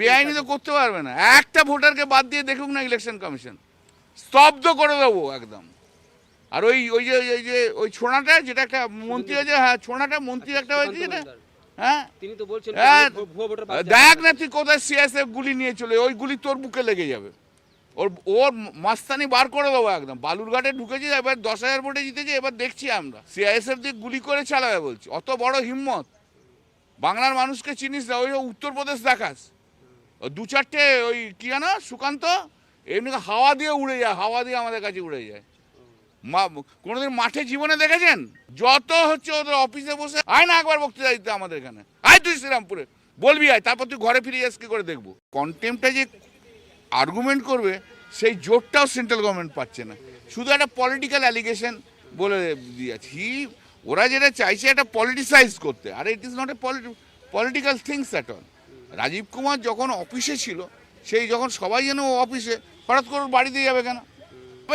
বেআইনি তো করতে পারবে না। একটা ভোটারকে বাদ দিয়ে দেখুক না ইলেকশন কমিশন। স্তব্ধ করে দেবো একদম। আর ওই ওই যে ওই যে ওই ছোঁড়াটা যেটা একটা মন্ত্রী আছে হ্যাঁ ছোঁড়াটা মন্ত্রী একটা হয়েছে যেটা হ্যাঁ? তিনি তো বলছেন হ্যাঁ, দেখ না তুই কোথায় সিএসএফ গুলি নিয়ে চলে ওই গুলি তোর বুকে লেগে যাবে। ওর ওর মাস্তানি বার করে দেবো একদম। বালুরঘাটে ঢুকেছি এবার দশ হাজার ভোটে জিতেছি এবার দেখছি আমরা। সিআইএসএফ দিয়ে গুলি করে চালাবে বলছি অত বড় হিম্মত। বাংলার মানুষকে চিনিস না ওই উত্তরপ্রদেশ দেখাস। দু চারটে ওই কি জানো, সুকান্ত? এমনি হাওয়া দিয়ে উড়ে যায়, হাওয়া দিয়ে আমাদের কাছে উড়ে যায়। মা, কোনোদিন মাঠে জীবনে দেখেছেন? যত হচ্ছে ওদের অফিসে বসে, আয় না একবার বক্তৃতা দিতে আমাদের এখানে। আয় তুই শ্রীরামপুরে। বলবি আয়, তারপর তুই ঘরে ফিরে যাস কি করে দেখব? কন্টেম্পটা যে আর্গুমেন্ট করবে, সেই জোরটাও সেন্ট্রাল গভর্নমেন্ট পাচ্ছে না। শুধু একটা পলিটিক্যাল অ্যালিগেশন বলে দিয়েছে। হি ওরা যেটা চাইছে একটা পলিটিসাইজ করতে। আর it is not a political things at all Rajeev Kumar যখন অফিসে ছিল, সেই যখন সবাই যেন অফিসে, হঠাৎ করে ওর বাড়ি দিয়ে যাবে কেন?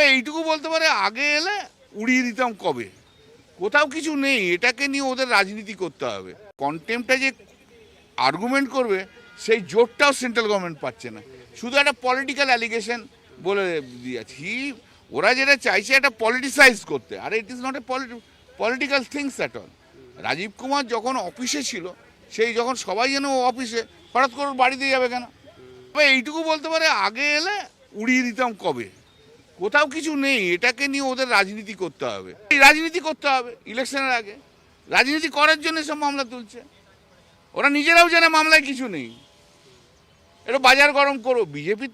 এইটুকু বলতে পারে, আগে এলে উড়িয়ে দিতাম কবে? কোথাও কিছু নেই, এটাকে নিয়ে ওদের রাজনীতি করতে হবে। কন্টেম্পটা যে আর্গুমেন্ট করবে, সেই জোরটাও সেন্ট্রাল গভর্নমেন্ট পাচ্ছে না। শুধু একটা পলিটিক্যাল অ্যালিগেশন বলে দিয়েছে। ওরা যেটা চাইছে একটা পলিটিসাইজ করতে। আর it is not a political things at all Rajeev Kumar যখন অফিসে ছিল সেই যখন সবাই যেন অফিসে, হঠাৎ করে বাড়িতে যাবে কেন? তবে এইটুকু বলতে পারে, আগে এলে উড়িয়ে দিতাম কবে? কোথাও কিছু নেই, এটাকে নিয়ে ওদের রাজনীতি করতে হবে। এই রাজনীতি করতে হবে ইলেকশনের আগে। রাজনীতি করার জন্য সব মামলা তুলছে। ওরা নিজেরাও জানে মামলায় কিছু নেই। এটা বাজার গরম করো বিজেপির